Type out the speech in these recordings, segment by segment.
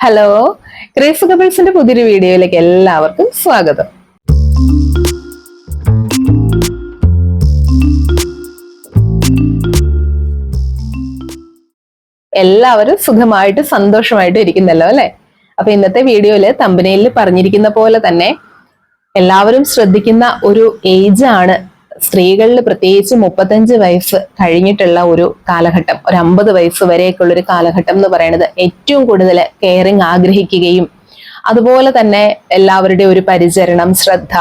Hello craze കപ്പിൾസിന്റെ പുതിയൊരു വീഡിയോയിലേക്ക് എല്ലാവർക്കും സ്വാഗതം. എല്ലാവരും സുഖമായിട്ട് സന്തോഷമായിട്ട് ഇരിക്കുന്നല്ലോ അല്ലെ? അപ്പൊ ഇന്നത്തെ വീഡിയോയിൽ തമ്പനയിൽ പറഞ്ഞിരിക്കുന്ന പോലെ തന്നെ എല്ലാവരും ശ്രദ്ധിക്കുന്ന ഒരു ഏജ് ആണ് സ്ത്രീകളിൽ പ്രത്യേകിച്ച് മുപ്പത്തഞ്ച് വയസ്സ് കഴിഞ്ഞിട്ടുള്ള ഒരു കാലഘട്ടം ഒരു അമ്പത് വയസ്സ് വരെയൊക്കെയുള്ള ഒരു കാലഘട്ടം എന്ന് പറയുന്നത് ഏറ്റവും കൂടുതൽ കെയറിങ് ആഗ്രഹിക്കുകയും അതുപോലെ തന്നെ എല്ലാവരുടെയും ഒരു പരിചരണം ശ്രദ്ധ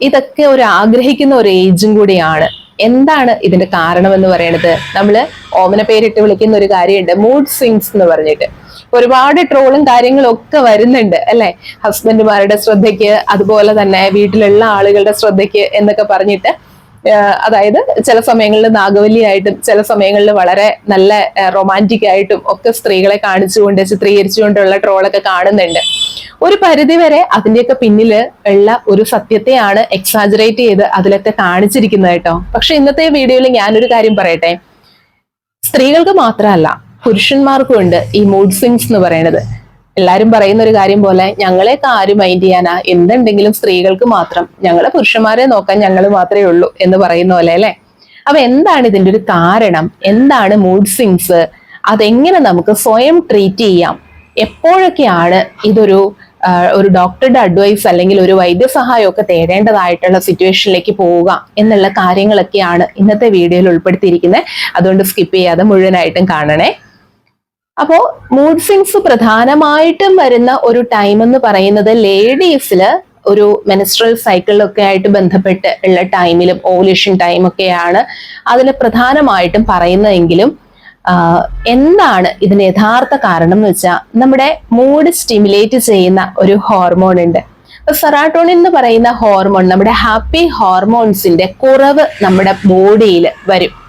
ഇതൊക്കെ ഒരു ആഗ്രഹിക്കുന്ന ഒരു ഏജും കൂടിയാണ്. എന്താണ് ഇതിന്റെ കാരണം എന്ന് പറയുന്നത് നമ്മൾ ഓമന പേരിട്ട് വിളിക്കുന്ന ഒരു കാര്യമുണ്ട്. മൂഡ് സ്വിങ്സ് എന്ന് പറഞ്ഞിട്ട്. ഒരുപാട് ട്രോളും കാര്യങ്ങളും ഒക്കെ വരുന്നുണ്ട് അല്ലെ? ഹസ്ബൻഡുമാരുടെ ശ്രദ്ധയ്ക്ക് അതുപോലെ തന്നെ വീട്ടിലുള്ള ആളുകളുടെ ശ്രദ്ധയ്ക്ക് എന്നൊക്കെ പറഞ്ഞിട്ട് അതായത് ചില സമയങ്ങളിൽ നാഗവല്ലിയായിട്ടും ചില സമയങ്ങളിൽ വളരെ നല്ല റൊമാന്റിക് ആയിട്ടും ഒക്കെ സ്ത്രീകളെ കാണിച്ചുകൊണ്ട് ചിത്രീകരിച്ചുകൊണ്ടുള്ള ട്രോളൊക്കെ കാണുന്നുണ്ട്. ഒരു പരിധിവരെ അതിന്റെയൊക്കെ പിന്നിൽ ഉള്ള ഒരു സത്യത്തെയാണ് എക്സാജറേറ്റ് ചെയ്ത് അതിലൊക്കെ കാണിച്ചിരിക്കുന്നത് കേട്ടോ. പക്ഷെ ഇന്നത്തെ വീഡിയോയിൽ ഞാനൊരു കാര്യം പറയട്ടെ. സ്ത്രീകൾക്ക് മാത്രമല്ല പുരുഷന്മാർക്കും ഉണ്ട് ഈ മൂഡ് സ്വിങ്സ് എന്ന് പറയുന്നത്. എല്ലാരും പറയുന്ന ഒരു കാര്യം പോലെ ഞങ്ങളെയൊക്കെ ആര് മൈൻഡ് ചെയ്യാനാ. എന്തുണ്ടെങ്കിലും സ്ത്രീകൾക്ക് മാത്രം. ഞങ്ങളെ പുരുഷന്മാരെ നോക്കാൻ ഞങ്ങൾ മാത്രമേ ഉള്ളൂ എന്ന് പറയുന്ന പോലെ അല്ലെ? അപ്പൊ എന്താണ് ഇതിന്റെ ഒരു കാരണം? എന്താണ് മൂഡ് സിങ്സ് അതെങ്ങനെ നമുക്ക് സ്വയം ട്രീറ്റ് ചെയ്യാം? എപ്പോഴൊക്കെയാണ് ഇതൊരു ഒരു ഡോക്ടറുടെ അഡ്വൈസ് അല്ലെങ്കിൽ ഒരു വൈദ്യസഹായം ഒക്കെ തേടേണ്ടതായിട്ടുള്ള സിറ്റുവേഷനിലേക്ക് പോവുക എന്നുള്ള കാര്യങ്ങളൊക്കെയാണ് ഇന്നത്തെ വീഡിയോയിൽ ഉൾപ്പെടുത്തിയിരിക്കുന്നത്. അതുകൊണ്ട് സ്കിപ്പ് ചെയ്യാതെ മുഴുവനായിട്ടും കാണണേ. അപ്പോ മൂഡ് സ്വിങ്സ് പ്രധാനമായിട്ടും വരുന്ന ഒരു ടൈം എന്ന് പറയുന്നത് ലേഡീസിൽ ഒരു മെനിസ്ട്രൽ സൈക്കിളിലൊക്കെ ആയിട്ട് ബന്ധപ്പെട്ട് ഉള്ള ടൈമിലും ഓവുലേഷൻ ടൈമൊക്കെയാണ് അതിൽ പ്രധാനമായിട്ടും പറയുന്നതെങ്കിലും എന്താണ് ഇതിന് യഥാർത്ഥ കാരണം എന്ന് വെച്ചാൽ നമ്മുടെ മൂഡ് സ്റ്റിമുലേറ്റ് ചെയ്യുന്ന ഒരു ഹോർമോൺ ഉണ്ട്. സെറാട്ടോണിൻ എന്ന് പറയുന്ന ഹോർമോൺ നമ്മുടെ ഹാപ്പി ഹോർമോൺസിന്റെ കുറവ് നമ്മുടെ ബോഡിയിൽ വരും.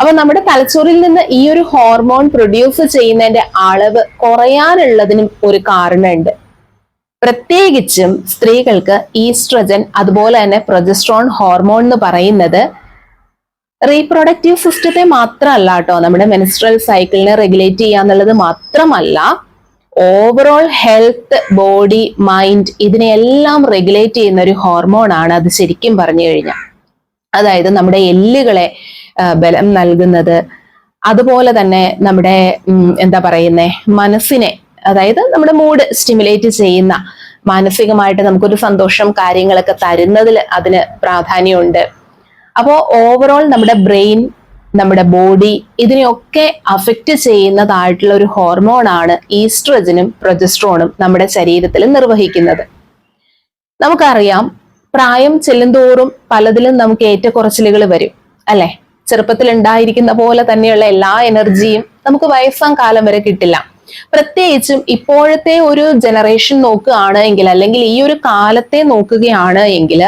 അപ്പൊ നമ്മുടെ തലച്ചോറിൽ നിന്ന് ഈ ഒരു ഹോർമോൺ പ്രൊഡ്യൂസ് ചെയ്യുന്നതിന്റെ അളവ് കുറയാനുള്ളതിനും ഒരു കാരണമുണ്ട്. പ്രത്യേകിച്ചും സ്ത്രീകൾക്ക് ഈസ്ട്രജൻ അതുപോലെ തന്നെ പ്രൊജസ്ട്രോൺ ഹോർമോൺ എന്ന് പറയുന്നത് റീപ്രൊഡക്റ്റീവ് സിസ്റ്റത്തെ മാത്രമല്ല കേട്ടോ നമ്മുടെ മെനിസ്ട്രൽ സൈക്കിളിനെ റെഗുലേറ്റ് ചെയ്യുക എന്നുള്ളത് മാത്രമല്ല ഓവറോൾ ഹെൽത്ത് ബോഡി മൈൻഡ് ഇതിനെയെല്ലാം റെഗുലേറ്റ് ചെയ്യുന്ന ഒരു ഹോർമോൺ ആണ് അത് ശരിക്കും പറഞ്ഞു കഴിഞ്ഞാൽ. അതായത് നമ്മുടെ എല്ലുകളെ ബലം നൽകുന്നത്. അതുപോലെ തന്നെ നമ്മുടെ എന്താ പറയുന്നേ മനസ്സിനെ അതായത് നമ്മുടെ മൂഡ് സ്റ്റിമുലേറ്റ് ചെയ്യുന്ന മാനസികമായിട്ട് നമുക്കൊരു സന്തോഷം കാര്യങ്ങളൊക്കെ തരുന്നതിൽ അതിന് പ്രാധാന്യമുണ്ട്. അപ്പോൾ ഓവറോൾ നമ്മുടെ ബ്രെയിൻ നമ്മുടെ ബോഡി ഇതിനെയൊക്കെ അഫക്റ്റ് ചെയ്യുന്നതായിട്ടുള്ള ഒരു ഹോർമോണാണ് ഈസ്ട്രജനും പ്രൊജസ്ട്രോണും നമ്മുടെ ശരീരത്തിൽ നിർവഹിക്കുന്നത്. നമുക്കറിയാം പ്രായം ചെല്ലുന്തോറും പലതിലും നമുക്ക് ഏറ്റക്കുറച്ചിലുകൾ വരും അല്ലെ? ചെറുപ്പത്തിൽ ഉണ്ടായിരിക്കുന്ന പോലെ തന്നെയുള്ള എല്ലാ എനർജിയും നമുക്ക് വയസ്സാം കാലം വരെ കിട്ടില്ല. പ്രത്യേകിച്ചും ഇപ്പോഴത്തെ ഒരു ജനറേഷൻ നോക്കുകയാണ് എങ്കിൽ അല്ലെങ്കിൽ ഈ ഒരു കാലത്തെ നോക്കുകയാണ് എങ്കിൽ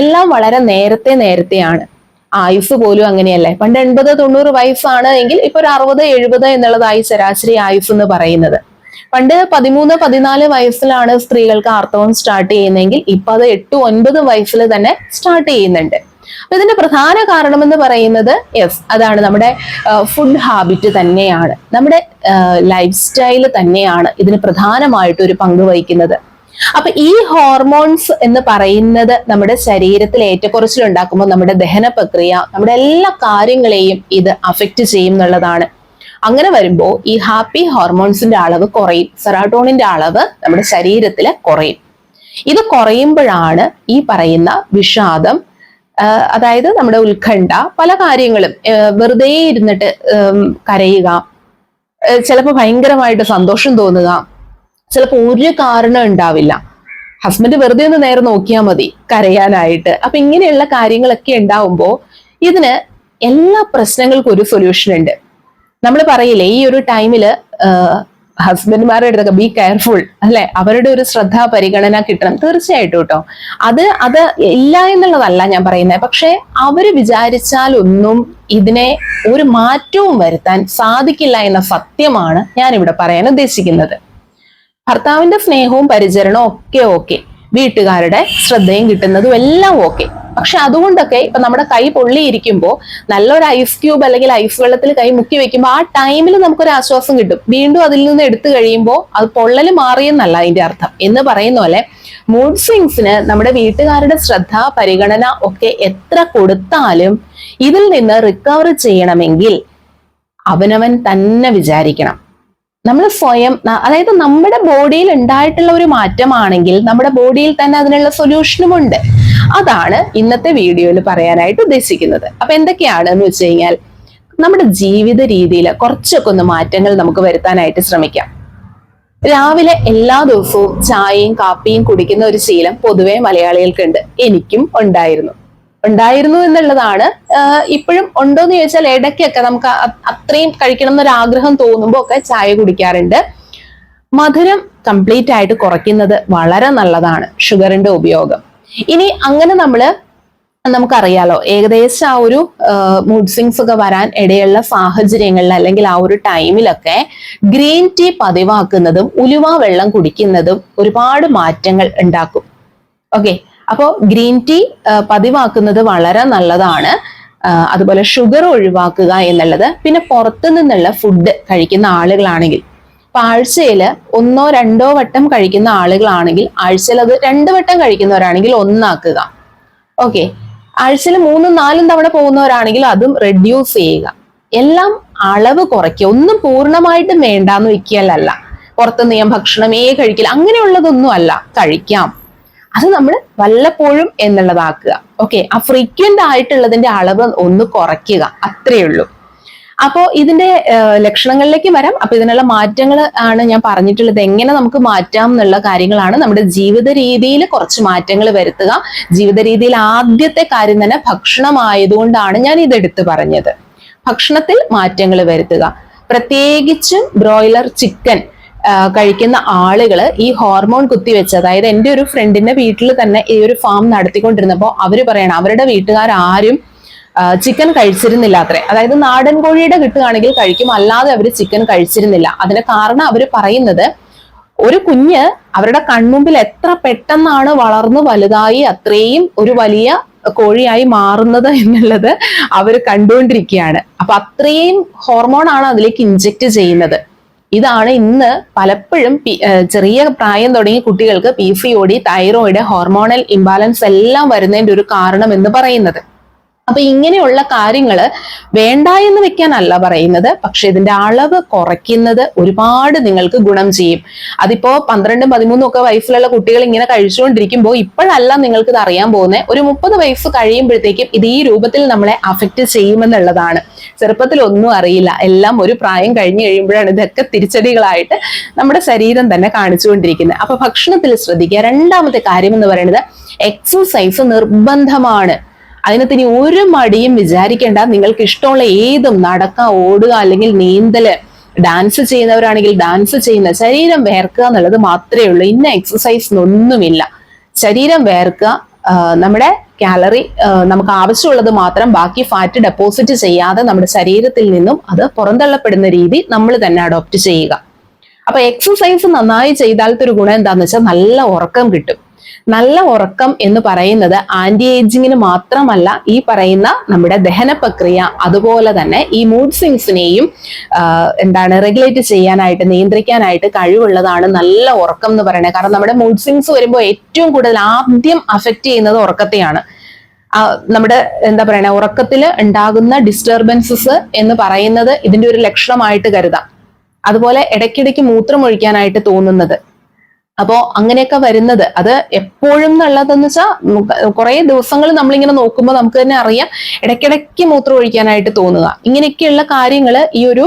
എല്ലാം വളരെ നേരത്തെ നേരത്തെയാണ്. ആയുസ് പോലും അങ്ങനെയല്ലേ? പണ്ട് എൺപത് തൊണ്ണൂറ് വയസ്സാണ് എങ്കിൽ ഇപ്പൊ ഒരു അറുപത് എഴുപത് എന്നുള്ളതായി ശരാശരി ആയുസ് എന്ന് പറയുന്നത്. പണ്ട് പതിമൂന്ന് പതിനാല് വയസ്സിലാണ് സ്ത്രീകൾക്ക് ആർത്തവം സ്റ്റാർട്ട് ചെയ്യുന്നതെങ്കിൽ ഇപ്പൊ അത് എട്ട് ഒൻപത് വയസ്സിൽ തന്നെ സ്റ്റാർട്ട് ചെയ്യുന്നുണ്ട്. അപ്പൊ ഇതിന്റെ പ്രധാന കാരണം എന്ന് പറയുന്നത് യെസ് അതാണ് നമ്മുടെ ഫുഡ് ഹാബിറ്റ് തന്നെയാണ്. നമ്മുടെ ലൈഫ് സ്റ്റൈൽ തന്നെയാണ് ഇതിന് പ്രധാനമായിട്ട് ഒരു പങ്ക് വഹിക്കുന്നത്. അപ്പൊ ഈ ഹോർമോൺസ് എന്ന് പറയുന്നത് നമ്മുടെ ശരീരത്തിൽ ഏറ്റക്കുറച്ചിൽ ഉണ്ടാക്കുമ്പോൾ നമ്മുടെ ദഹന പ്രക്രിയ നമ്മുടെ എല്ലാ കാര്യങ്ങളെയും ഇത് അഫക്റ്റ് ചെയ്യും എന്നുള്ളതാണ്. അങ്ങനെ വരുമ്പോൾ ഈ ഹാപ്പി ഹോർമോൺസിന്റെ അളവ് കുറയും. സെറാട്ടോണിന്റെ അളവ് നമ്മുടെ ശരീരത്തിൽ കുറയും. ഇത് കുറയുമ്പോഴാണ് ഈ പറയുന്ന വിഷാദം അതായത് നമ്മുടെ ഉത്കണ്ഠ പല കാര്യങ്ങളും വെറുതെ ഇരുന്നിട്ട് കരയുക ചിലപ്പോൾ ഭയങ്കരമായിട്ട് സന്തോഷം തോന്നുക ചിലപ്പോൾ ഒരു കാരണം ഉണ്ടാവില്ല. ഹസ്ബൻഡ് വെറുതെ ഒന്ന് നേരെ നോക്കിയാൽ മതി കരയാനായിട്ട്. അപ്പൊ ഇങ്ങനെയുള്ള കാര്യങ്ങളൊക്കെ ഉണ്ടാവുമ്പോൾ ഇതിന് എല്ലാ പ്രശ്നങ്ങൾക്കും ഒരു സൊല്യൂഷൻ ഉണ്ട്. നമ്മൾ പറയില്ലേ ഈ ഒരു ടൈമിൽ ഹസ്ബൻഡ്മാരുടെ അടുത്തൊക്കെ ബി കെയർഫുൾ അല്ലെ? അവരുടെ ഒരു ശ്രദ്ധ പരിഗണന കിട്ടണം. തീർച്ചയായിട്ടും കേട്ടോ അത് അത് ഇല്ല എന്നുള്ളതല്ല ഞാൻ പറയുന്നത് പക്ഷെ അവർ വിചാരിച്ചാൽ ഒന്നും ഇതിനെ ഒരു മാറ്റവും വരുത്താൻ സാധിക്കില്ല എന്ന സത്യമാണ് ഞാൻ ഇവിടെ പറയാൻ ഉദ്ദേശിക്കുന്നത്. ഭർത്താവിന്റെ സ്നേഹവും പരിചരണവും ഒക്കെ ഓക്കെ വീട്ടുകാരുടെ ശ്രദ്ധയും കിട്ടുന്നതും എല്ലാം ഓക്കെ പക്ഷെ അതുകൊണ്ടൊക്കെ ഇപ്പൊ നമ്മുടെ കൈ പൊള്ളിയിരിക്കുമ്പോൾ നല്ലൊരു ഐസ് ക്യൂബ് അല്ലെങ്കിൽ ഐസ് വെള്ളത്തിൽ കൈ മുക്കി വെക്കുമ്പോൾ ആ ടൈമിൽ നമുക്കൊരു ആശ്വാസം കിട്ടും. വീണ്ടും അതിൽ നിന്ന് എടുത്തു കഴിയുമ്പോൾ അത് പൊള്ളൽ മാറിയെന്നല്ല അതിന്റെ അർത്ഥം. എന്ന് പറയുന്ന പോലെ മൂഡ് സ്വിങ്സിന് നമ്മുടെ വീട്ടുകാരുടെ ശ്രദ്ധ പരിഗണന ഒക്കെ എത്ര കൊടുത്താലും ഇതിൽ നിന്ന് റിക്കവർ ചെയ്യണമെങ്കിൽ അവനവൻ തന്നെ വിചാരിക്കണം. നമ്മൾ സ്വയം അതായത് നമ്മുടെ ബോഡിയിൽ ഉണ്ടായിട്ടുള്ള ഒരു മാറ്റമാണെങ്കിൽ നമ്മുടെ ബോഡിയിൽ തന്നെ അതിനുള്ള സൊല്യൂഷനും ഉണ്ട്. അതാണ് ഇന്നത്തെ വീഡിയോയിൽ പറയാനായിട്ട് ഉദ്ദേശിക്കുന്നത്. അപ്പൊ എന്തൊക്കെയാണ് എന്ന് വെച്ച് കഴിഞ്ഞാൽ നമ്മുടെ ജീവിത രീതിയിൽ കുറച്ചൊക്കെ ഒന്ന് മാറ്റങ്ങൾ നമുക്ക് വരുത്താനായിട്ട് ശ്രമിക്കാം. രാവിലെ എല്ലാ ദിവസവും ചായയും കാപ്പിയും കുടിക്കുന്ന ഒരു ശീലം പൊതുവെ മലയാളികൾക്കുണ്ട്. എനിക്കും ഉണ്ടായിരുന്നു. ഉണ്ടായിരുന്നു എന്നുള്ളതാണ് ഇപ്പോഴും ഉണ്ടോ എന്ന് ചോദിച്ചാൽ ഇടയ്ക്കൊക്കെ നമുക്ക് അത്രയും കഴിക്കണം എന്നൊരു ആഗ്രഹം തോന്നുമ്പോൾ ഒക്കെ ചായ കുടിക്കാറുണ്ട്. മധുരം കംപ്ലീറ്റ് ആയിട്ട് കുറയ്ക്കുന്നത് വളരെ നല്ലതാണ് ഷുഗറിന്റെ ഉപയോഗം. ഇനി അങ്ങനെ നമ്മൾ നമുക്കറിയാലോ ഏകദേശം ആ ഒരു മൂഡ് സ്വിങ്സ് ഒക്കെ വരാൻ ഇടയുള്ള സാഹചര്യങ്ങളിൽ അല്ലെങ്കിൽ ആ ഒരു ടൈമിലൊക്കെ ഗ്രീൻ ടീ പതിവാക്കുന്നതും ഉലുവ വെള്ളം കുടിക്കുന്നതും ഒരുപാട് മാറ്റങ്ങൾ ഉണ്ടാക്കും. ഓക്കെ അപ്പോൾ ഗ്രീൻ ടീ പതിവാക്കുന്നത് വളരെ നല്ലതാണ്. അതുപോലെ ഷുഗർ ഒഴിവാക്കുക എന്നുള്ളത് പിന്നെ പുറത്തു നിന്നുള്ള ഫുഡ് കഴിക്കുന്ന ആളുകളാണെങ്കിൽ. അപ്പൊ ആഴ്ചയിൽ ഒന്നോ രണ്ടോ വട്ടം കഴിക്കുന്ന ആളുകളാണെങ്കിൽ ആഴ്ചയിൽ അത് രണ്ട് വട്ടം കഴിക്കുന്നവരാണെങ്കിൽ ഒന്നാക്കുക. ഓക്കെ ആഴ്ചയിൽ മൂന്നും നാലും തവണ പോകുന്നവരാണെങ്കിൽ അതും റെഡ്യൂസ് ചെയ്യുക. എല്ലാം അളവ് കുറയ്ക്കുക. ഒന്നും പൂർണമായിട്ടും വേണ്ടാന്ന് വെക്കലല്ല പുറത്തുനിന്ന് ഞാൻ ഭക്ഷണമേ കഴിക്കില്ല അങ്ങനെയുള്ളതൊന്നും അല്ല. കഴിക്കാം. അത് നമ്മൾ വല്ലപ്പോഴും എന്നുള്ളതാക്കുക. ഓക്കെ ആ ഫ്രീക്വന്റ് ആയിട്ടുള്ളതിന്റെ അളവ് ഒന്ന് കുറയ്ക്കുക. അത്രയേ ഉള്ളൂ. അപ്പോ ഇതിന്റെ ലക്ഷണങ്ങളിലേക്ക് വരാം. അപ്പൊ ഇതിനുള്ള മാറ്റങ്ങൾ ആണ് ഞാൻ പറഞ്ഞിട്ടുള്ളത്. എങ്ങനെ നമുക്ക് മാറ്റാം എന്നുള്ള കാര്യങ്ങളാണ് നമ്മുടെ ജീവിത രീതിയിൽ കുറച്ച് മാറ്റങ്ങൾ വരുത്തുക. ജീവിത രീതിയിൽ ആദ്യത്തെ കാര്യം തന്നെ ഭക്ഷണമായതുകൊണ്ടാണ് ഞാൻ ഇത് എടുത്തു പറഞ്ഞത്. ഭക്ഷണത്തിൽ മാറ്റങ്ങൾ വരുത്തുക. പ്രത്യേകിച്ചും ബ്രോയിലർ ചിക്കൻ കഴിക്കുന്ന ആളുകൾ ഈ ഹോർമോൺ കുത്തിവെച്ച് അതായത് എന്റെ ഒരു ഫ്രണ്ടിന്റെ വീട്ടിൽ തന്നെ ഈ ഒരു ഫാം നടത്തിക്കൊണ്ടിരുന്നപ്പോൾ അവർ പറയണം അവരുടെ വീട്ടുകാരും ചിക്കൻ കഴിച്ചിരുന്നില്ല അത്രേ. അതായത് നാടൻ കോഴിയുടെ കിട്ടുകയാണെങ്കിൽ കഴിക്കും അല്ലാതെ അവർ ചിക്കൻ കഴിച്ചിരുന്നില്ല. അതിന് കാരണം അവർ പറയുന്നത് ഒരു കുഞ്ഞ് അവരുടെ കൺമുമ്പിൽ എത്ര പെട്ടെന്നാണ് വളർന്നു വലുതായി അത്രയും ഒരു വലിയ കോഴിയായി മാറുന്നത് എന്നുള്ളത് അവർ കണ്ടുകൊണ്ടിരിക്കുകയാണ്. അപ്പൊ അത്രയും ഹോർമോൺ ആണ് അതിലേക്ക് ഇഞ്ചെക്ട് ചെയ്യുന്നത്. ഇതാണ് ഇന്ന് പലപ്പോഴും ചെറിയ പ്രായം തുടങ്ങിയ കുട്ടികൾക്ക് P C O D thyroid hormonal imbalance എല്ലാം വരുന്നതിന്റെ ഒരു കാരണം എന്ന് പറയുന്നത്. അപ്പൊ ഇങ്ങനെയുള്ള കാര്യങ്ങൾ വേണ്ട എന്ന് വെക്കാനല്ല പറയുന്നത്. പക്ഷെ ഇതിന്റെ അളവ് കുറയ്ക്കുന്നത് ഒരുപാട് നിങ്ങൾക്ക് ഗുണം ചെയ്യും. അതിപ്പോ പന്ത്രണ്ടും പതിമൂന്നും ഒക്കെ വയസ്സിലുള്ള കുട്ടികൾ ഇങ്ങനെ കഴിച്ചുകൊണ്ടിരിക്കുമ്പോൾ ഇപ്പോഴല്ല നിങ്ങൾക്ക് ഇത് അറിയാൻ പോകുന്നത്. ഒരു മുപ്പത് വയസ്സ് കഴിയുമ്പോഴത്തേക്കും ഇത് ഈ രൂപത്തിൽ നമ്മളെ അഫക്റ്റ് ചെയ്യുമെന്നുള്ളതാണ്. ചെറുപ്പത്തിൽ ഒന്നും അറിയില്ല. എല്ലാം ഒരു പ്രായം കഴിഞ്ഞു കഴിയുമ്പോഴാണ് ഇതൊക്കെ തിരിച്ചടികളായിട്ട് നമ്മുടെ ശരീരം തന്നെ കാണിച്ചുകൊണ്ടിരിക്കുന്നത്. അപ്പൊ ഭക്ഷണത്തിൽ ശ്രദ്ധിക്കുക. രണ്ടാമത്തെ കാര്യം എന്ന് പറയുന്നത് എക്സസൈസ് നിർബന്ധമാണ്. അതിനകത്ത് ഇനി ഒരു മടിയും വിചാരിക്കേണ്ട. നിങ്ങൾക്ക് ഇഷ്ടമുള്ള ഏതും നടക്ക ഓടുക അല്ലെങ്കിൽ നീന്തൽ ഡാൻസ് ചെയ്യുന്നവരാണെങ്കിൽ ഡാൻസ് ചെയ്യുന്ന ശരീരം വേർക്കുക എന്നുള്ളത് മാത്രമേ ഉള്ളൂ. ഇന്ന എക്സസൈസ് ഒന്നുമില്ല ശരീരം വേർക്കുക നമ്മുടെ കാലറി നമുക്ക് ആവശ്യമുള്ളത് മാത്രം ബാക്കി ഫാറ്റ് ഡെപ്പോസിറ്റ് ചെയ്യാതെ നമ്മുടെ ശരീരത്തിൽ നിന്നും അത് പുറന്തള്ളപ്പെടുന്ന രീതി നമ്മൾ തന്നെ അഡോപ്റ്റ് ചെയ്യുക. അപ്പൊ എക്സസൈസ് നന്നായി ചെയ്താലത്തെ ഒരു ഗുണം എന്താന്ന് വെച്ചാൽ നല്ല ഉറക്കം കിട്ടും. നല്ല ഉറക്കം എന്ന് പറയുന്നത് ആന്റി ഏജിങ്ങിന് മാത്രമല്ല ഈ പറയുന്ന നമ്മുടെ ദഹന പ്രക്രിയ അതുപോലെ തന്നെ ഈ മൂഡ് സ്വിങ്സിനെയും എന്താണ് റെഗുലേറ്റ് ചെയ്യാനായിട്ട് നിയന്ത്രിക്കാനായിട്ട് കഴിവുള്ളതാണ് നല്ല ഉറക്കം എന്ന് പറയുന്നത്. കാരണം നമ്മുടെ മൂഡ് സ്വിങ്സ് വരുമ്പോൾ ഏറ്റവും കൂടുതൽ ആദ്യം അഫക്റ്റ് ചെയ്യുന്നത് ഉറക്കത്തെയാണ്. നമ്മുടെ എന്താ പറയണ ഉറക്കത്തിൽ ഉണ്ടാകുന്ന ഡിസ്റ്റർബൻസസ് എന്ന് പറയുന്നത് ഇതിന്റെ ഒരു ലക്ഷണമായിട്ട് കരുതാം. അതുപോലെ ഇടയ്ക്കിടയ്ക്ക് മൂത്രം ഒഴിക്കാനായിട്ട് തോന്നുന്നത്. അപ്പോ അങ്ങനെയൊക്കെ വരുന്നത്. അത് എപ്പോഴും എന്നുള്ളതെന്ന് വെച്ചാൽ കുറെ ദിവസങ്ങൾ നമ്മളിങ്ങനെ നോക്കുമ്പോൾ നമുക്ക് തന്നെ അറിയാം ഇടയ്ക്കിടയ്ക്ക് മൂത്രം ഒഴിക്കാനായിട്ട് തോന്നുക. ഇങ്ങനെയൊക്കെയുള്ള കാര്യങ്ങൾ ഈ ഒരു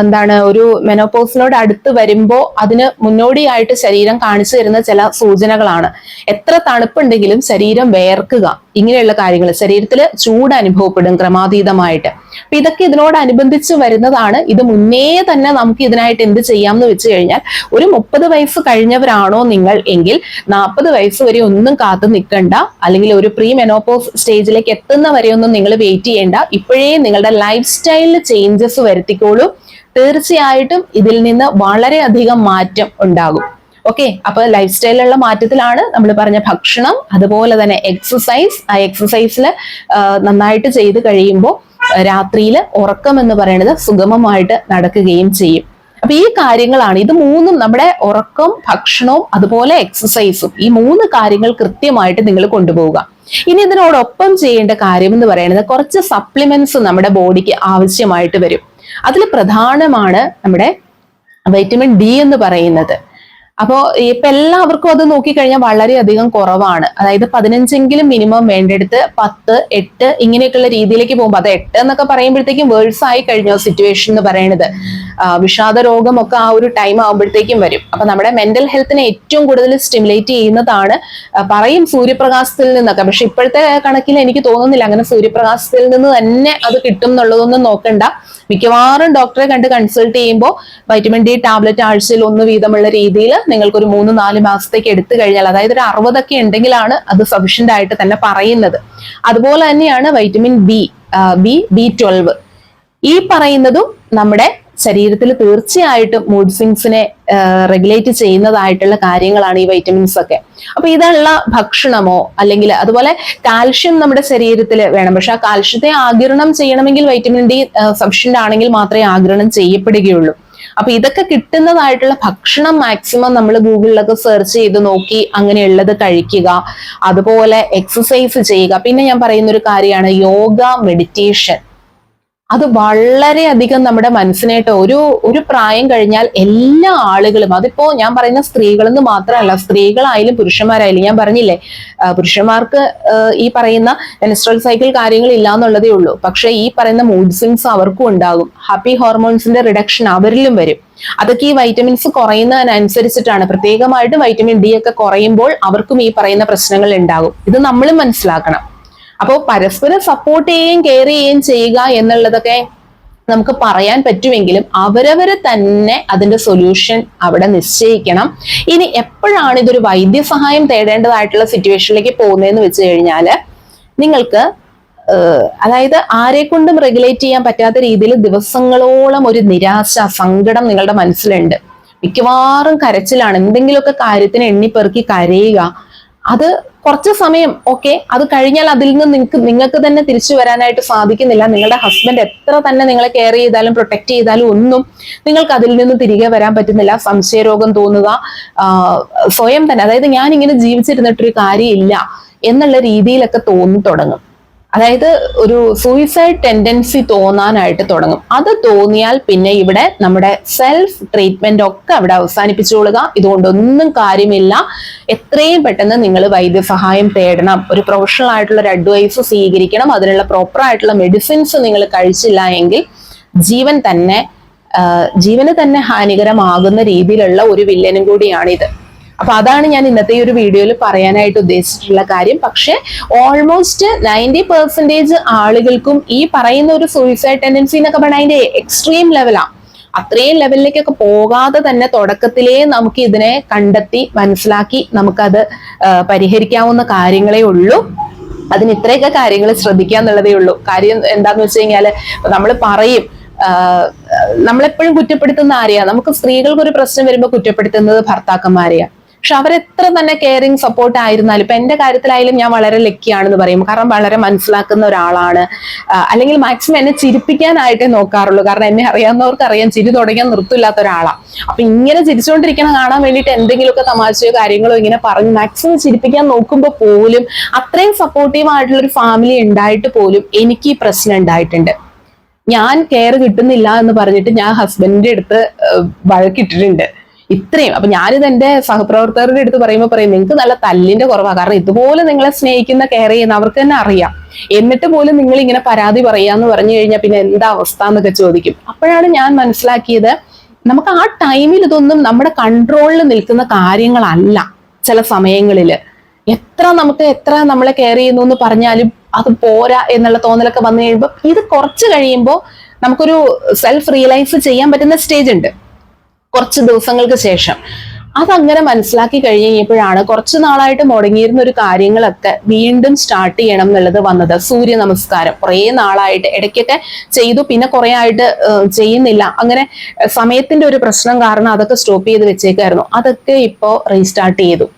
എന്താണ് ഒരു മെനോപോസിനോട് അടുത്ത് വരുമ്പോൾ അതിന് മുന്നോടിയായിട്ട് ശരീരം കാണിച്ചു തരുന്ന ചില സൂചനകളാണ്. എത്ര തണുപ്പുണ്ടെങ്കിലും ശരീരം വേർക്കുക. ഇങ്ങനെയുള്ള കാര്യങ്ങൾ ശരീരത്തിൽ ചൂട് അനുഭവപ്പെടും ക്രമാതീതമായിട്ട്. അപ്പൊ ഇതൊക്കെ ഇതിനോടനുബന്ധിച്ച് വരുന്നതാണ്. ഇത് മുന്നേ തന്നെ നമുക്ക് ഇതിനായിട്ട് എന്ത് ചെയ്യാം എന്ന് വെച്ച് കഴിഞ്ഞാൽ ഒരു മുപ്പത് വയസ്സ് കഴിഞ്ഞവരാണോ നിങ്ങൾ എങ്കിൽ നാൽപ്പത് വയസ്സ് വരെ ഒന്നും കാത്തു നിൽക്കണ്ട. അല്ലെങ്കിൽ ഒരു പ്രീ മെനോപോസ് സ്റ്റേജിലേക്ക് എത്തുന്ന വരെ ഒന്നും നിങ്ങൾ വെയിറ്റ് ചെയ്യേണ്ട. ഇപ്പോഴേ നിങ്ങളുടെ ലൈഫ് സ്റ്റൈലിൽ ചേഞ്ചസ് വരുത്തിക്കോളൂ. തീർച്ചയായിട്ടും ഇതിൽ നിന്ന് വളരെയധികം മാറ്റം ഉണ്ടാകും. ഓക്കെ അപ്പൊ ലൈഫ് സ്റ്റൈലിലുള്ള മാറ്റത്തിലാണ് നമ്മൾ പറഞ്ഞ ഭക്ഷണം അതുപോലെ തന്നെ എക്സസൈസ് ആ എക്സസൈസിൽ നന്നായിട്ട് ചെയ്ത് കഴിയുമ്പോൾ രാത്രിയിൽ ഉറക്കം എന്ന് പറയുന്നത് സുഗമമായിട്ട് നടക്കുകയും ചെയ്യും. അപ്പൊ ഈ കാര്യങ്ങളാണ് ഇത് മൂന്നും നമ്മുടെ ഉറക്കം ഭക്ഷണവും അതുപോലെ എക്സസൈസും ഈ മൂന്ന് കാര്യങ്ങൾ കൃത്യമായിട്ട് നിങ്ങൾ കൊണ്ടുപോവുക. ഇനി ഇതിനോടൊപ്പം ചെയ്യേണ്ട കാര്യം എന്ന് പറയുന്നത് കുറച്ച് സപ്ലിമെന്റ്സ് നമ്മുടെ ബോഡിക്ക് ആവശ്യമായിട്ട് വരും. അതിൽ പ്രധാനമാണ് നമ്മുടെ വൈറ്റമിൻ ഡി എന്ന് പറയുന്നത്. അപ്പോ ഇപ്പൊ എല്ലാവർക്കും അത് നോക്കിക്കഴിഞ്ഞാൽ വളരെയധികം കുറവാണ്. അതായത് പതിനഞ്ചെങ്കിലും മിനിമം വേണ്ടെടുത്ത് പത്ത് എട്ട് ഇങ്ങനെയൊക്കെയുള്ള രീതിയിലേക്ക് പോകുമ്പോൾ അത് എട്ട് എന്നൊക്കെ പറയുമ്പോഴത്തേക്കും വേഴ്സ് ആയി കഴിഞ്ഞ സിറ്റുവേഷൻ എന്ന് പറയുന്നത് വിഷാദ രോഗമൊക്കെ ആ ഒരു ടൈം ആകുമ്പോഴത്തേക്കും വരും. അപ്പൊ നമ്മുടെ മെന്റൽ ഹെൽത്തിനെ ഏറ്റവും കൂടുതൽ സ്റ്റിമുലേറ്റ് ചെയ്യുന്നതാണ് പറയും സൂര്യപ്രകാശത്തിൽ നിന്നൊക്കെ. പക്ഷെ ഇപ്പോഴത്തെ കണക്കിൽ എനിക്ക് തോന്നുന്നില്ല അങ്ങനെ സൂര്യപ്രകാശത്തിൽ നിന്ന് തന്നെ അത് കിട്ടും എന്നുള്ളതൊന്നും നോക്കണ്ട. മിക്കവാറും ഡോക്ടറെ കണ്ട് കൺസൾട്ട് ചെയ്യുമ്പോൾ വൈറ്റമിൻ ഡി ടാബ്ലറ്റ് ആഴ്ചയിൽ ഒന്ന് വീതമുള്ള രീതിയിൽ നിങ്ങൾക്ക് ഒരു മൂന്ന് നാല് മാസത്തേക്ക് എടുത്തു കഴിഞ്ഞാൽ അതായത് ഒരു അറുപതൊക്കെ ഉണ്ടെങ്കിലാണ് അത് സഫിഷ്യന്റ് ആയിട്ട് തന്നെ പറയുന്നത്. അതുപോലെ തന്നെയാണ് vitamin B B B twelve ഈ പറയുന്നതും നമ്മുടെ ശരീരത്തിൽ തീർച്ചയായിട്ടും മൂഡ് സ്വിങ്സിനെ റെഗുലേറ്റ് ചെയ്യുന്നതായിട്ടുള്ള കാര്യങ്ങളാണ് ഈ വൈറ്റമിൻസ് ഒക്കെ. അപ്പൊ ഇതുള്ള ഭക്ഷണമോ അല്ലെങ്കിൽ അതുപോലെ കാൽഷ്യം നമ്മുടെ ശരീരത്തിൽ വേണം. പക്ഷെ ആ കാൽഷ്യത്തെ ആഗിരണം ചെയ്യണമെങ്കിൽ വൈറ്റമിൻ ഡി സഫിഷ്യന്റ് ആണെങ്കിൽ മാത്രമേ ആഗിരണം ചെയ്യപ്പെടുകയുള്ളൂ. അപ്പൊ ഇതൊക്കെ കിട്ടുന്നതായിട്ടുള്ള ഭക്ഷണം മാക്സിമം നമ്മൾ ഗൂഗിളിലൊക്കെ സെർച്ച് ചെയ്ത് നോക്കി അങ്ങനെയുള്ളത് കഴിക്കുക. അതുപോലെ എക്സസൈസ് ചെയ്യുക. പിന്നെ ഞാൻ പറയുന്ന ഒരു കാര്യമാണ് യോഗ മെഡിറ്റേഷൻ അത് വളരെയധികം നമ്മുടെ മനസ്സിനായിട്ട് ഒരു ഒരു പ്രായം കഴിഞ്ഞാൽ എല്ലാ ആളുകളും അതിപ്പോ ഞാൻ പറയുന്ന സ്ത്രീകളെന്ന് മാത്രമല്ല സ്ത്രീകളായാലും പുരുഷന്മാരായാലും ഞാൻ പറഞ്ഞില്ലേ പുരുഷന്മാർക്ക് ഈ പറയുന്ന മെൻസ്ട്രൽ സൈക്കിൾ കാര്യങ്ങൾ ഇല്ല എന്നുള്ളതേ ഉള്ളൂ. പക്ഷെ ഈ പറയുന്ന മൂഡ് സ്വിങ്സ് അവർക്കും ഉണ്ടാകും. ഹാപ്പി ഹോർമോൺസിന്റെ റിഡക്ഷൻ അവരിലും വരും. അതൊക്കെ ഈ വൈറ്റമിൻസ് കുറയുന്നതിനനുസരിച്ചിട്ടാണ്. പ്രത്യേകമായിട്ട് വൈറ്റമിൻ ഡി ഒക്കെ കുറയുമ്പോൾ അവർക്കും ഈ പറയുന്ന പ്രശ്നങ്ങൾ ഉണ്ടാകും. ഇത് നമ്മളും മനസ്സിലാക്കണം. അപ്പോൾ പരസ്പരം സപ്പോർട്ട് ചെയ്യുകയും കെയർ ചെയ്യുകയും ചെയ്യുക എന്നുള്ളതൊക്കെ നമുക്ക് പറയാൻ പറ്റുമെങ്കിലും അവരവരെ തന്നെ അതിന്റെ സൊല്യൂഷൻ അവിടെ നിശ്ചയിക്കണം. ഇനി എപ്പോഴാണ് ഇതൊരു വൈദ്യസഹായം തേടേണ്ടതായിട്ടുള്ള സിറ്റുവേഷനിലേക്ക് പോകുന്നതെന്ന് വെച്ച് കഴിഞ്ഞാൽ നിങ്ങൾക്ക് അതായത് ആരെ കൊണ്ടും റെഗുലേറ്റ് ചെയ്യാൻ പറ്റാത്ത രീതിയിൽ ദിവസങ്ങളോളം ഒരു നിരാശ സങ്കടം നിങ്ങളുടെ മനസ്സിലുണ്ട്. മിക്കവാറും കരച്ചിലാണ്. എന്തെങ്കിലുമൊക്കെ കാര്യത്തിന് എണ്ണിപ്പെറുക്കി കരയുക അത് കുറച്ച് സമയം ഓക്കെ അത് കഴിഞ്ഞാൽ അതിൽ നിന്ന് നിങ്ങൾക്ക് നിങ്ങൾക്ക് തന്നെ തിരിച്ചു വരാനായിട്ട് സാധിക്കുന്നില്ല. നിങ്ങളുടെ ഹസ്ബൻഡ് എത്ര തന്നെ നിങ്ങളെ കെയർ ചെയ്താലും പ്രൊട്ടക്ട് ചെയ്താലും ഒന്നും നിങ്ങൾക്ക് അതിൽ നിന്ന് തിരികെ വരാൻ പറ്റുന്നില്ല. സംശയരോഗം തോന്നുക സ്വയം തന്നെ അതായത് ഞാൻ ഇങ്ങനെ ജീവിച്ചിരുന്നിട്ടൊരു കാര്യമില്ല എന്നുള്ള രീതിയിലൊക്കെ തോന്നി തുടങ്ങും. അതായത് ഒരു സൂയിസൈഡ് ടെൻഡൻസി തോന്നാനായിട്ട് തുടങ്ങും. അത് തോന്നിയാൽ പിന്നെ ഇവിടെ നമ്മുടെ സെൽഫ് ട്രീറ്റ്മെന്റ് ഒക്കെ അവിടെ അവസാനിപ്പിച്ചുകൊള്ളുക. ഇതുകൊണ്ടൊന്നും കാര്യമില്ല. എത്രയും പെട്ടെന്ന് നിങ്ങൾ വൈദ്യസഹായം തേടണം. ഒരു പ്രൊഫഷണൽ ആയിട്ടുള്ള ഒരു അഡ്വൈസ് സ്വീകരിക്കണം. അതിനുള്ള പ്രോപ്പർ ആയിട്ടുള്ള മെഡിസിൻസ് നിങ്ങൾ കഴിച്ചില്ല എങ്കിൽ ജീവൻ തന്നെ ജീവന് തന്നെ ഹാനികരമാകുന്ന രീതിയിലുള്ള ഒരു വില്ലനും കൂടിയാണിത്. അപ്പൊ അതാണ് ഞാൻ ഇന്നത്തെ ഈ ഒരു വീഡിയോയിൽ പറയാനായിട്ട് ഉദ്ദേശിച്ചിട്ടുള്ള കാര്യം. പക്ഷെ ഓൾമോസ്റ്റ് നയന്റി പെർസെന്റേജ് ആളുകൾക്കും ഈ പറയുന്ന ഒരു സൂയിസൈഡ് ടെൻഡൻസി എന്നൊക്കെ പറഞ്ഞാൽ അതിന്റെ എക്സ്ട്രീം ലെവലാണ് അത്രയും ലെവലിലേക്കൊക്കെ പോകാതെ തന്നെ തുടക്കത്തിലേ നമുക്ക് ഇതിനെ കണ്ടെത്തി മനസ്സിലാക്കി നമുക്കത് പരിഹരിക്കാവുന്ന കാര്യങ്ങളേ ഉള്ളൂ. അതിന് ഇത്രയൊക്കെ കാര്യങ്ങൾ ശ്രദ്ധിക്കുക എന്നുള്ളതേ ഉള്ളൂ. കാര്യം എന്താന്ന് വെച്ച് കഴിഞ്ഞാൽ നമ്മൾ പറയും നമ്മളെപ്പോഴും കുറ്റപ്പെടുത്തുന്ന ആരെയാ? നമുക്ക് സ്ത്രീകൾക്ക് ഒരു പ്രശ്നം വരുമ്പോൾ കുറ്റപ്പെടുത്തുന്നത് ഭർത്താക്കന്മാരെയാ. പക്ഷെ അവരെത്ര തന്നെ കെയറിങ് സപ്പോർട്ട് ആയിരുന്നാലും ഇപ്പൊ എന്റെ കാര്യത്തിലായാലും ഞാൻ വളരെ ലക്കിയാണെന്ന് പറയും. കാരണം വളരെ മനസ്സിലാക്കുന്ന ഒരാളാണ്. അല്ലെങ്കിൽ മാക്സിമം എന്നെ ചിരിപ്പിക്കാനായിട്ടേ നോക്കാറുള്ളൂ. കാരണം എന്നെ അറിയാവുന്നവർക്ക് അറിയാം ചിരി തുടങ്ങിയാൽ നിർത്തില്ലാത്ത ഒരാളാണ് അപ്പൊ ഇങ്ങനെ ചിരിച്ചുകൊണ്ടിരിക്കണം കാണാൻ വേണ്ടിയിട്ട് എന്തെങ്കിലുമൊക്കെ തമാശയോ കാര്യങ്ങളോ ഇങ്ങനെ പറഞ്ഞ് മാക്സിമം ചിരിപ്പിക്കാൻ നോക്കുമ്പോൾ പോലും അത്രയും സപ്പോർട്ടീവ് ആയിട്ടുള്ള ഒരു ഫാമിലി ഉണ്ടായിട്ട് പോലും എനിക്ക് ഈ പ്രശ്നം ഉണ്ടായിട്ടുണ്ട്. ഞാൻ കെയർ കിട്ടുന്നില്ല എന്ന് പറഞ്ഞിട്ട് ഞാൻ ഹസ്ബൻഡിന്റെ അടുത്ത് വഴക്കിട്ടിട്ടുണ്ട്. ഇത്രയും. അപ്പൊ ഞാനിത് എന്റെ സഹപ്രവർത്തകരുടെ അടുത്ത് പറയുമ്പോൾ പറയും നിങ്ങൾക്ക് നല്ല തല്ലിന്റെ കുറവാണ് കാരണം ഇതുപോലെ നിങ്ങളെ സ്നേഹിക്കുന്ന കെയർ ചെയ്യുന്ന അവർക്ക് തന്നെ അറിയാം. എന്നിട്ട് പോലും നിങ്ങൾ ഇങ്ങനെ പരാതി പറയാന്ന് പറഞ്ഞു കഴിഞ്ഞാൽ പിന്നെ എന്താ അവസ്ഥ എന്നൊക്കെ ചോദിക്കും. അപ്പോഴാണ് ഞാൻ മനസ്സിലാക്കിയത് നമുക്ക് ആ ടൈമിൽ ഇതൊന്നും നമ്മുടെ കൺട്രോളിൽ നിൽക്കുന്ന കാര്യങ്ങളല്ല ചില സമയങ്ങളിൽ എത്ര നമുക്ക് എത്ര നമ്മളെ കെയർ ചെയ്യുന്നു എന്ന് പറഞ്ഞാലും അത് പോരാ എന്നുള്ള തോന്നലൊക്കെ വന്നു കഴിയുമ്പോൾ ഇത് കുറച്ച് കഴിയുമ്പോൾ നമുക്കൊരു സെൽഫ് റിയലൈസ് ചെയ്യാൻ പറ്റുന്ന സ്റ്റേജ് ഉണ്ട്. കുറച്ച് ദിവസങ്ങൾക്ക് ശേഷം. അതങ്ങനെ മനസ്സിലാക്കി കഴിഞ്ഞ് കഴിഞ്ഞപ്പോഴാണ് കുറച്ച് നാളായിട്ട് മുടങ്ങിയിരുന്ന ഒരു കാര്യങ്ങളൊക്കെ വീണ്ടും സ്റ്റാർട്ട് ചെയ്യണം എന്നുള്ളത് വന്നത്. സൂര്യ നമസ്കാരം. കുറേ നാളായിട്ട് ഇടയ്ക്കൊക്കെ ചെയ്തു. പിന്നെ കുറെ ആയിട്ട് ചെയ്യുന്നില്ല. അങ്ങനെ സമയത്തിന്റെ ഒരു പ്രശ്നം കാരണം അതൊക്കെ സ്റ്റോപ്പ് ചെയ്ത് വെച്ചേക്കായിരുന്നു. അതൊക്കെ ഇപ്പോ റീസ്റ്റാർട്ട് ചെയ്തു.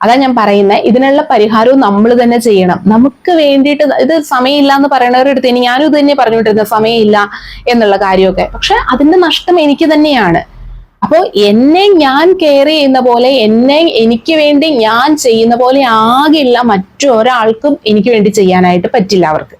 അതാ ഞാൻ പറയുന്നത് ഇതിനുള്ള പരിഹാരവും നമ്മൾ തന്നെ ചെയ്യണം. നമുക്ക് വേണ്ടിയിട്ട് ഇത് സമയമില്ല എന്ന് പറയുന്നവരുടെ അടുത്ത് ഞാനും ഇത് തന്നെ പറഞ്ഞുകൊണ്ടിരുന്നത് സമയമില്ല എന്നുള്ള കാര്യമൊക്കെ. പക്ഷെ അതിന്റെ നഷ്ടം എനിക്ക് തന്നെയാണ്. അപ്പോൾ എന്നെ ഞാൻ കെയർ ചെയ്യുന്ന പോലെ എന്നെ എനിക്ക് വേണ്ടി ഞാൻ ചെയ്യുന്ന പോലെ ആകില്ല മറ്റൊരാൾക്കും എനിക്ക് വേണ്ടി ചെയ്യാനായിട്ട് പറ്റില്ല അവർക്ക്.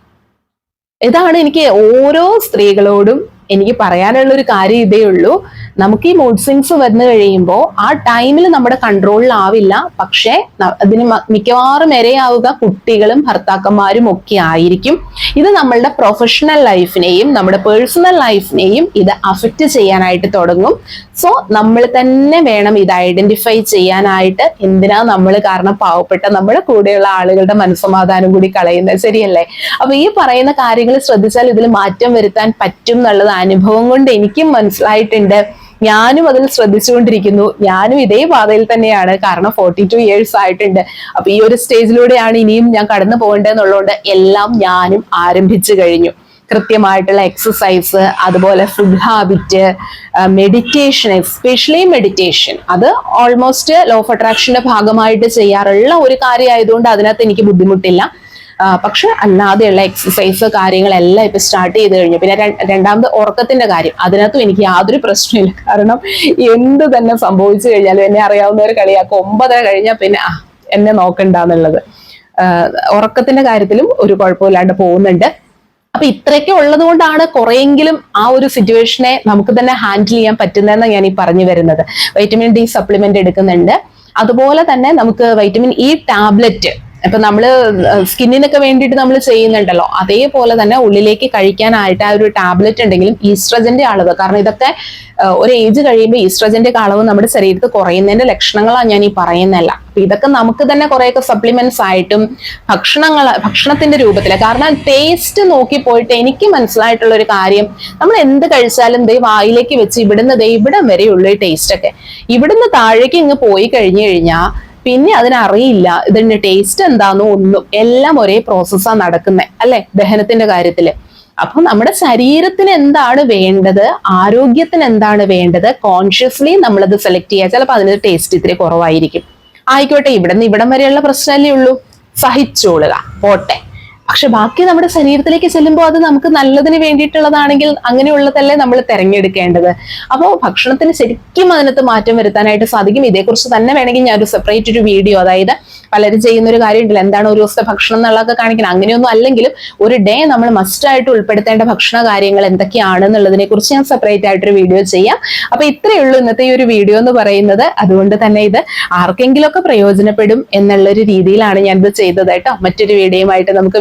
ഇതാണ് എനിക്ക് ഓരോ സ്ത്രീകളോടും എനിക്ക് പറയാനുള്ള ഒരു കാര്യം ഇതേ ഉള്ളൂ. നമുക്ക് ഈ മൂഡ് സ്വിങ്സ് വന്നു കഴിയുമ്പോൾ ആ ടൈമിൽ നമ്മുടെ കൺട്രോളിലാവില്ല പക്ഷേ ന- അതിന് മിക്കവാറും ഇരയാവുക കുട്ടികളും ഭർത്താക്കന്മാരും ഒക്കെ ആയിരിക്കും. ഇത് നമ്മളുടെ പ്രൊഫഷണൽ ലൈഫിനെയും നമ്മുടെ പേഴ്സണൽ ലൈഫിനെയും ഇത് അഫക്റ്റ് ചെയ്യാനായിട്ട് തുടങ്ങും. സോ നമ്മൾ തന്നെ വേണം ഇത് ഐഡന്റിഫൈ ചെയ്യാനായിട്ട് എന്തിനാ നമ്മൾ കാരണം പാവപ്പെട്ട നമ്മുടെ കൂടെയുള്ള ആളുകളുടെ മനസ്സമാധാനം കൂടി കളയുന്നത് ശരിയല്ലേ? അപ്പൊ ഈ പറയുന്ന കാര്യങ്ങൾ ശ്രദ്ധിച്ചാൽ ഇതിൽ മാറ്റം വരുത്താൻ പറ്റും എന്നുള്ളത് അനുഭവം കൊണ്ട് എനിക്കും മനസ്സിലായിട്ടുണ്ട്. ഞാനും അതിൽ ശ്രദ്ധിച്ചുകൊണ്ടിരിക്കുന്നു. ഞാനും ഇതേ പാതയിൽ തന്നെയാണ്. കാരണം ഫോർട്ടി ടു ഇയേഴ്സ് ആയിട്ടുണ്ട്. അപ്പൊ ഈ ഒരു സ്റ്റേജിലൂടെയാണ് ഇനിയും ഞാൻ കടന്നു പോകേണ്ടതെന്നുള്ളതുകൊണ്ട് എല്ലാം ഞാനും ആരംഭിച്ചു കഴിഞ്ഞു. കൃത്യമായിട്ടുള്ള എക്സസൈസ് അതുപോലെ food habit meditation especially meditation അത് ഓൾമോസ്റ്റ് ലോ ഓഫ് അട്രാക്ഷന്റെ ഭാഗമായിട്ട് ചെയ്യാറുള്ള ഒരു കാര്യമായതുകൊണ്ട് അതിനകത്ത് എനിക്ക് ബുദ്ധിമുട്ടില്ല. പക്ഷെ അല്ലാതെയുള്ള എക്സസൈസ് കാര്യങ്ങളെല്ലാം ഇപ്പൊ സ്റ്റാർട്ട് ചെയ്ത് കഴിഞ്ഞു. പിന്നെ രണ്ടാമത് ഉറക്കത്തിന്റെ കാര്യം. അതിനകത്തും എനിക്ക് യാതൊരു പ്രശ്നമില്ല. കാരണം എന്ത് തന്നെ സംഭവിച്ചു കഴിഞ്ഞാലും എന്നെ അറിയാവുന്നവർ കളിയാക്കും. ഒമ്പതര കഴിഞ്ഞാൽ പിന്നെ എന്നെ നോക്കണ്ടെന്നുള്ളത് ഉറക്കത്തിന്റെ കാര്യത്തിലും ഒരു കുഴപ്പമില്ലാണ്ട് പോകുന്നുണ്ട്. അപ്പൊ ഇത്രയൊക്കെ ഉള്ളത് കൊണ്ടാണ് കുറെയെങ്കിലും ആ ഒരു സിറ്റുവേഷനെ നമുക്ക് തന്നെ ഹാൻഡിൽ ചെയ്യാൻ പറ്റുന്നതെന്ന് ഞാൻ ഈ പറഞ്ഞു വരുന്നത്. വൈറ്റമിൻ ഡി സപ്ലിമെന്റ് എടുക്കുന്നുണ്ട്. അതുപോലെ തന്നെ നമുക്ക് വൈറ്റമിൻ ഇ ടാബ്ലറ്റ് ഇപ്പൊ നമ്മൾ സ്കിന്നിനൊക്കെ വേണ്ടിയിട്ട് നമ്മൾ ചെയ്യുന്നുണ്ടല്ലോ. അതേപോലെ തന്നെ ഉള്ളിലേക്ക് കഴിക്കാനായിട്ട് ആ ഒരു ടാബ്ലറ്റ് ഉണ്ടെങ്കിലും ഈസ്ട്രജന്റെ അളവ് കാരണം ഇതൊക്കെ ഒരു ഏജ് കഴിയുമ്പോൾ ഈസ്ട്രജന്റെ അളവ് നമ്മുടെ ശരീരത്തിൽ കുറയുന്നതിന്റെ ലക്ഷണങ്ങളാണ് ഞാൻ ഈ പറയുന്നതല്ല. അപ്പൊ ഇതൊക്കെ നമുക്ക് തന്നെ കുറേയൊക്കെ സപ്ലിമെന്റ്സ് ആയിട്ടും ഭക്ഷണങ്ങൾ ഭക്ഷണത്തിന്റെ രൂപത്തിൽ കാരണം ടേസ്റ്റ് നോക്കി പോയിട്ട് എനിക്ക് മനസ്സിലായിട്ടുള്ള ഒരു കാര്യം നമ്മൾ എന്ത് കഴിച്ചാലും ദൈവ വായിലേക്ക് വെച്ച് ഇവിടുന്ന് ദൈവം ഇവിടം വരെയുള്ള ടേസ്റ്റ് ഒക്കെ. ഇവിടുന്ന് താഴേക്ക് ഇങ്ങ് പോയി കഴിഞ്ഞു കഴിഞ്ഞാൽ പിന്നെ അതിനറിയില്ല ഇതിന്റെ ടേസ്റ്റ് എന്താണെന്നോ ഒന്നും. എല്ലാം ഒരേ പ്രോസസ്സാണ് നടക്കുന്നത് അല്ലെ? ദഹനത്തിന്റെ കാര്യത്തിൽ. അപ്പൊ നമ്മുടെ ശരീരത്തിന് എന്താണ് വേണ്ടത്? ആരോഗ്യത്തിന് എന്താണ് വേണ്ടത്? കോൺഷ്യസ്ലി നമ്മളത് സെലക്ട് ചെയ്യുക ചിലപ്പോൾ അതിന് ടേസ്റ്റ് ഇത്തിരി കുറവായിരിക്കും. ആയിക്കോട്ടെ ഇവിടെ നിന്ന് ഇവിടം വരെയുള്ള പ്രശ്നമല്ലേ ഉള്ളൂ. സഹിച്ചോളുക. പോട്ടെ. പക്ഷെ ബാക്കി നമ്മുടെ ശരീരത്തിലേക്ക് ചെല്ലുമ്പോൾ അത് നമുക്ക് നല്ലതിന് വേണ്ടിയിട്ടുള്ളതാണെങ്കിൽ അങ്ങനെയുള്ളതല്ലേ നമ്മൾ തിരഞ്ഞെടുക്കേണ്ടത്. അപ്പോൾ ഭക്ഷണത്തിന് ശരിക്കും അതിനകത്ത് മാറ്റം വരുത്താനായിട്ട് സാധിക്കും. ഇതേക്കുറിച്ച് തന്നെ വേണമെങ്കിൽ ഞാൻ ഒരു സെപ്പറേറ്റ് ഒരു വീഡിയോ അതായത് പലരും ചെയ്യുന്ന ഒരു കാര്യം ഉണ്ടല്ലോ എന്താണ് ഒരു ദിവസത്തെ ഭക്ഷണം എന്നുള്ളതൊക്കെ കാണിക്കണം. അങ്ങനെയൊന്നും അല്ലെങ്കിലും ഒരു ഡേ നമ്മൾ മസ്റ്റായിട്ട് ഉൾപ്പെടുത്തേണ്ട ഭക്ഷണ കാര്യങ്ങൾ എന്തൊക്കെയാണെന്നുള്ളതിനെ കുറിച്ച് ഞാൻ സെപ്പറേറ്റ് ആയിട്ടൊരു വീഡിയോ ചെയ്യാം. അപ്പൊ ഇത്രയേ ഉള്ളൂ ഇന്നത്തെ ഈ ഒരു വീഡിയോ എന്ന് പറയുന്നത്. അതുകൊണ്ട് തന്നെ ഇത് ആർക്കെങ്കിലും ഒക്കെ പ്രയോജനപ്പെടും എന്നുള്ളൊരു രീതിയിലാണ് ഞാനിത് ചെയ്തത് കേട്ടോ. മറ്റൊരു വീഡിയോയുമായിട്ട് നമുക്ക്